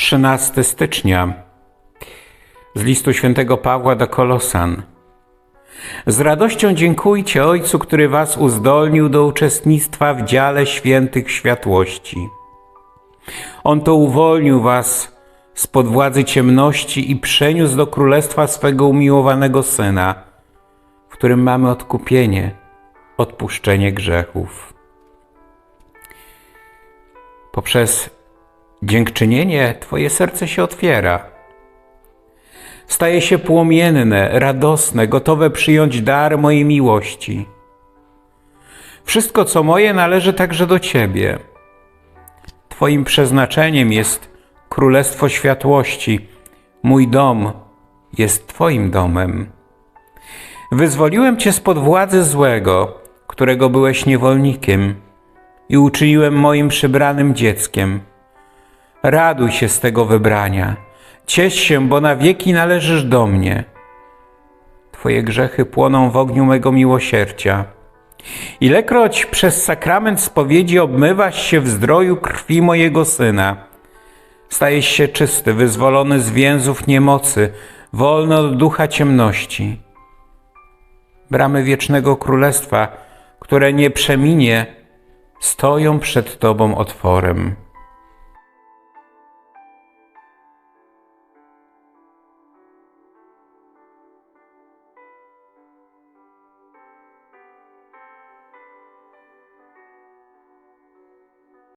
13 stycznia z listu świętego Pawła do Kolosan. Z radością dziękujcie Ojcu, który was uzdolnił do uczestnictwa w dziale świętych światłości. On to uwolnił was spod władzy ciemności i przeniósł do królestwa swego umiłowanego Syna, w którym mamy odkupienie, odpuszczenie grzechów. Poprzez dziękczynienie Twoje serce się otwiera. Staje się płomienne, radosne, gotowe przyjąć dar mojej miłości. Wszystko, co moje, należy także do Ciebie. Twoim przeznaczeniem jest Królestwo Światłości. Mój dom jest Twoim domem. Wyzwoliłem Cię spod władzy złego, którego byłeś niewolnikiem, i uczyniłem moim przybranym dzieckiem. Raduj się z tego wybrania. Ciesz się, bo na wieki należysz do mnie. Twoje grzechy płoną w ogniu mego miłosierdzia. Ilekroć przez sakrament spowiedzi obmywasz się w zdroju krwi mojego syna, stajesz się czysty, wyzwolony z więzów niemocy, wolny od ducha ciemności. Bramy wiecznego królestwa, które nie przeminie, stoją przed Tobą otworem.